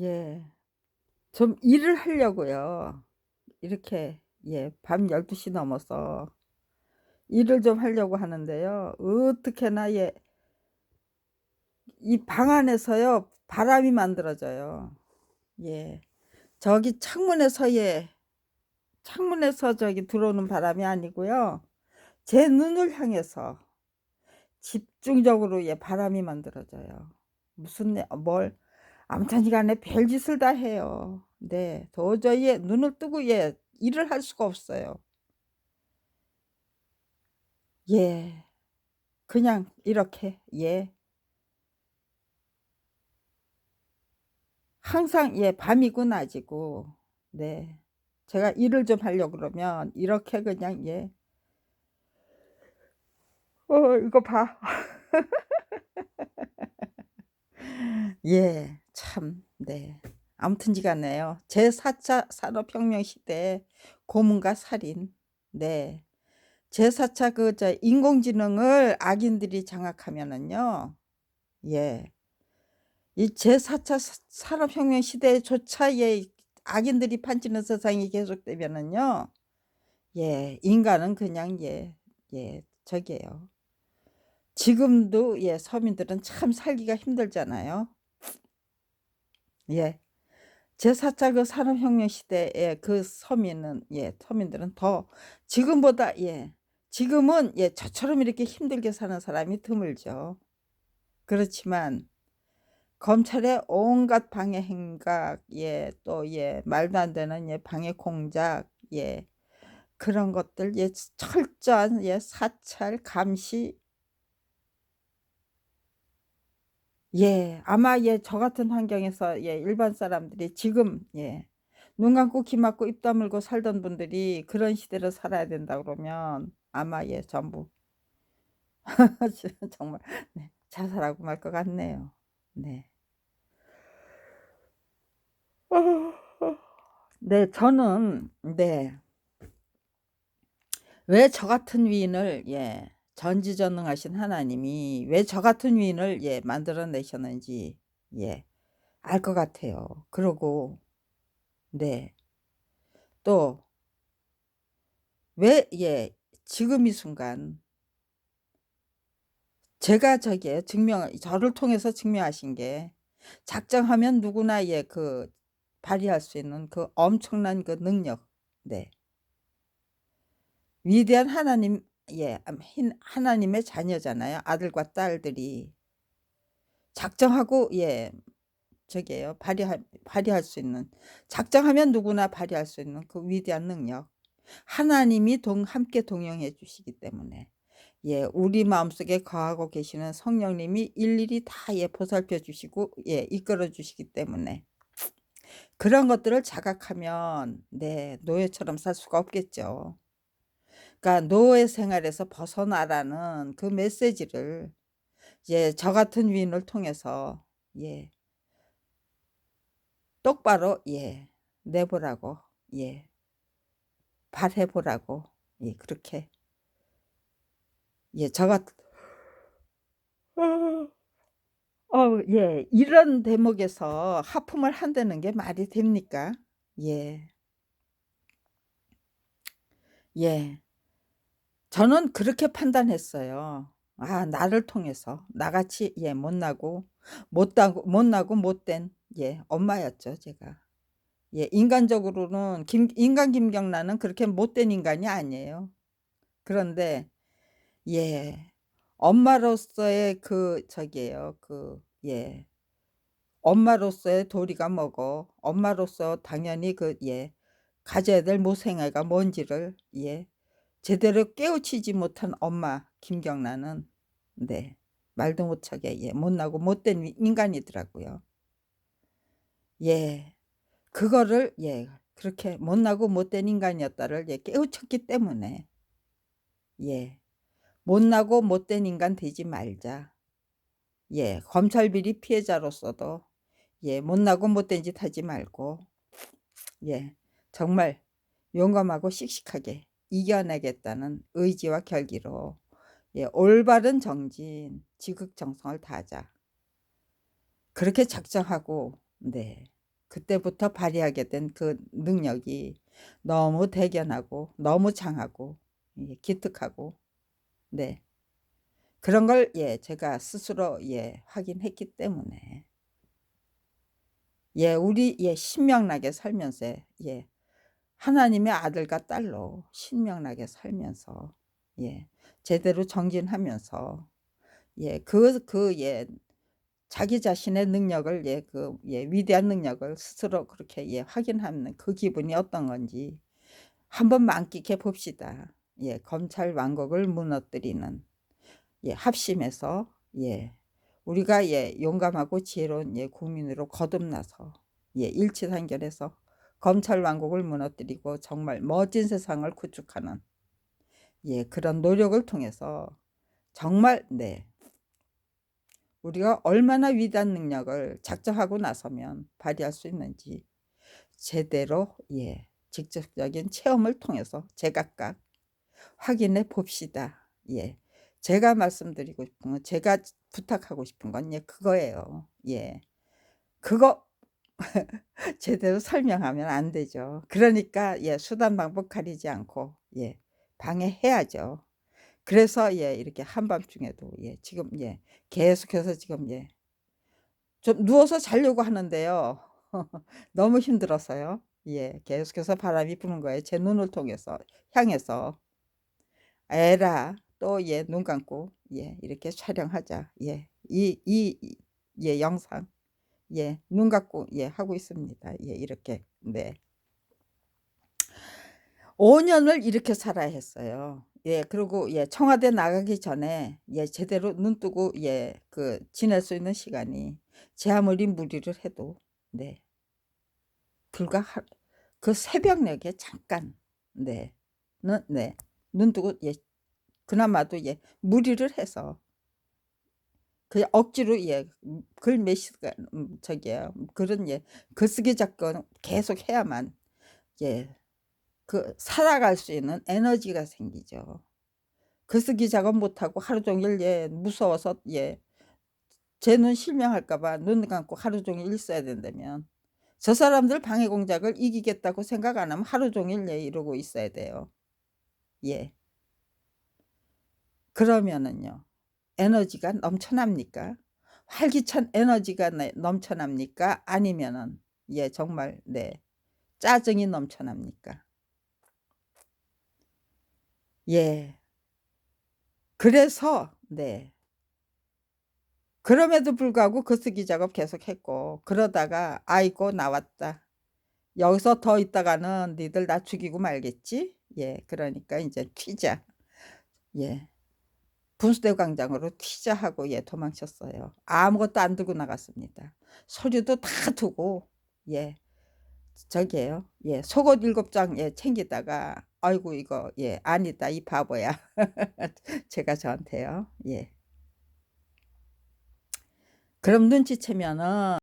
예. 좀 일을 하려고요. 이렇게 예 밤 12시 넘어서 일을 좀 하려고 하는데요. 어떻게나 예 이 방 안에서요 바람이 만들어져요. 예. 저기 창문에서 예 창문에서 저기 들어오는 바람이 아니고요. 제 눈을 향해서 집중적으로 예 바람이 만들어져요. 무슨 내뭘 아무튼 간에 별짓을 다 해요. 네. 도저히 예 눈을 뜨고 예 일을 할 수가 없어요. 예. 그냥 이렇게 예. 항상 예 밤이고 낮이고 네. 제가 일을 좀 하려고 그러면 이렇게 그냥 예. 어 이거 봐. 예. 참 네. 아무튼지간에요. 제4 차 산업혁명 시대에 고문과 살인 네. 제4 차 그 저 인공지능을 악인들이 장악하면은요. 예. 이 제4 차사 산업혁명 시대조차 예 악인들이 판치는 세상이 계속되면은요. 예. 인간은 그냥 예 예 저기예요. 지금도 예 서민들은 참 살기가 힘들잖아요. 예. 제4 차 그 산업혁명 시대에 그 서민은 예 서민들은 더 지금보다 예 지금은 예 저처럼 이렇게 힘들게 사는 사람이 드물죠. 그렇지만 검찰의 온갖 방해 행각 예 또 예 말도 안 되는 예 방해 공작 예 그런 것들 예 철저한 예 사찰 감시 예. 아마 예 저 같은 환경에서 예 일반 사람들이 지금 예 눈 감고 귀 막고 입 다물고 살던 분들이 그런 시대를 살아야 된다 그러면 아마 예 전부 정말 네 자살하고 말 것 같네요. 네. 네 저는 네. 왜 저 같은 위인을 예 전지전능하신 하나님이 왜 저 같은 위인을 예 만들어 내셨는지 예 알 것 같아요. 그러고 네. 또 왜 예 지금 이 순간 제가 저기에 증명 저를 통해서 증명하신 게 작정하면 누구나 예 그 발휘할 수 있는 그 엄청난 그 능력. 네. 위대한 하나님 예 하나님의 자녀잖아요. 아들과 딸들이. 작정하고 예 저기에요. 발휘할 발휘할 수 있는 작정하면 누구나 발휘할 수 있는 그 위대한 능력. 하나님이 동 함께 동행해 주시기 때문에 예 우리 마음속에 거하고 계시는 성령님이 일일이 다 예 보살펴 주시고 예 이끌어 주시기 때문에 그런 것들을 자각하면 네 노예처럼 살 수가 없겠죠. 그러니까 노예 생활에서 벗어나라는 그 메시지를 예저 같은 위인을 통해서 예 똑바로 예 내보라고 예 발해 보라고 예 그렇게 예저같어예 이런 대목에서 하품을 한다는 게 말이 됩니까? 예. 예. 저는 그렇게 판단했어요. 아 나를 통해서 나같이 예 못나고 못다고 못나고 못된 예 엄마였죠 제가. 예 인간적으로는 김 인간 김경란은 그렇게 못된 인간이 아니에요. 그런데 예 엄마로서의 그 저기예요. 그 예 엄마로서의 도리가 뭐고 엄마로서 당연히 그 예 가져야 될 모생애가 뭔지를 예 제대로 깨우치지 못한 엄마 김경란은 네 말도 못하게 예 못나고 못된 위 인간이더라고요. 예. 그거를 예 그렇게 못나고 못된 인간이었다를 예 깨우쳤기 때문에 예 못나고 못된 인간 되지 말자. 예 검찰 비리 피해자로서도 예 못나고 못된 짓 하지 말고 예 정말 용감하고 씩씩하게 이겨내겠다는 의지와 결기로. 예 올바른 정진, 지극정성을 다하자. 그렇게 작정하고 네 그때부터 발휘하게 된 그 능력이 너무 대견하고 너무 장하고 예, 기특하고 네. 그런 걸 예 제가 스스로 예 확인했기 때문에. 예 우리 예 신명나게 살면서 예 하나님의 아들과 딸로 신명나게 살면서 예 제대로 정진하면서 예그그예 자기 자신의 능력을 예그 예 위대한 능력을 스스로 그렇게 예 확인하는 그 기분이 어떤 건지 한번 만끽해 봅시다. 예 검찰 왕국을 무너뜨리는 예 합심해서 예 우리가 예 용감하고 지혜로운 예 국민으로 거듭나서 예 일치 단결해서 검찰 왕국을 무너뜨리고 정말 멋진 세상을 구축하는 예 그런 노력을 통해서 정말 네 우리가 얼마나 위대한 능력을 작정하고 나서면 발휘할 수 있는지 제대로 예 직접적인 체험을 통해서 제각각 확인해 봅시다. 예. 제가 말씀드리고 싶은 건 제가 부탁하고 싶은 건 예 그거예요. 예. 그거 제대로 설명하면 안 되죠. 그러니까 예 수단 방법 가리지 않고 예 방해해야죠. 그래서 예 이렇게 한밤중에도 예 지금 예 계속해서 지금 예 좀 누워서 자려고 하는데요. 너무 힘들어서요. 예 계속해서 바람이 부는 거예요. 제 눈을 통해서 향해서. 에라 또예눈 감고 예 이렇게 촬영하자. 예. 이이예 영상 예 눈 감고 예 하고 있습니다. 예 이렇게. 네. 5년을 이렇게 살아야 했어요. 예 그리고 예 청와대 나가기 전에 예 제대로 눈 뜨고 예 그 지낼 수 있는 시간이 제 아무리 무리를 해도 네. 불과 하, 그 새벽녘에 잠깐 네. 는 네. 눈 뜨고 예 그나마도 예 무리를 해서 그냥 억지로 예글 몇 시간 음 저기요. 그런 예 글쓰기 작전 계속 해야만 예그 살아갈 수 있는 에너지가 생기죠. 글쓰기 작업 못하고 하루 종일 예 무서워서 예 제 눈 실명할까 봐 눈 감고 하루 종일 있어야 된다면 저 사람들 방해 공작을 이기겠다고 생각 안 하면 하루 종일 예 이러고 있어야 돼요. 예. 그러면은요. 에너지가 넘쳐납니까? 활기찬 에너지가 네 넘쳐납니까? 아니면은 예 정말 네 짜증이 넘쳐납니까? 예. 그래서 네. 그럼에도 불구하고 글쓰기 작업 계속했고 그러다가 '아이고 나왔다. 여기서 더 있다가는 니들 나 죽이고 말겠지?' 예 그러니까 인제 튀자. 예. 분수대 광장으로 튀자 하고 예 도망쳤어요. 아무것도 안 들고 나갔습니다. 서류도 다 두고 예 저기에요. 예 속옷 7장 예 챙기다가 '아이고 이거 예 아니다 이 바보야.' 제가 저한테요. 예. 그럼 눈치채면은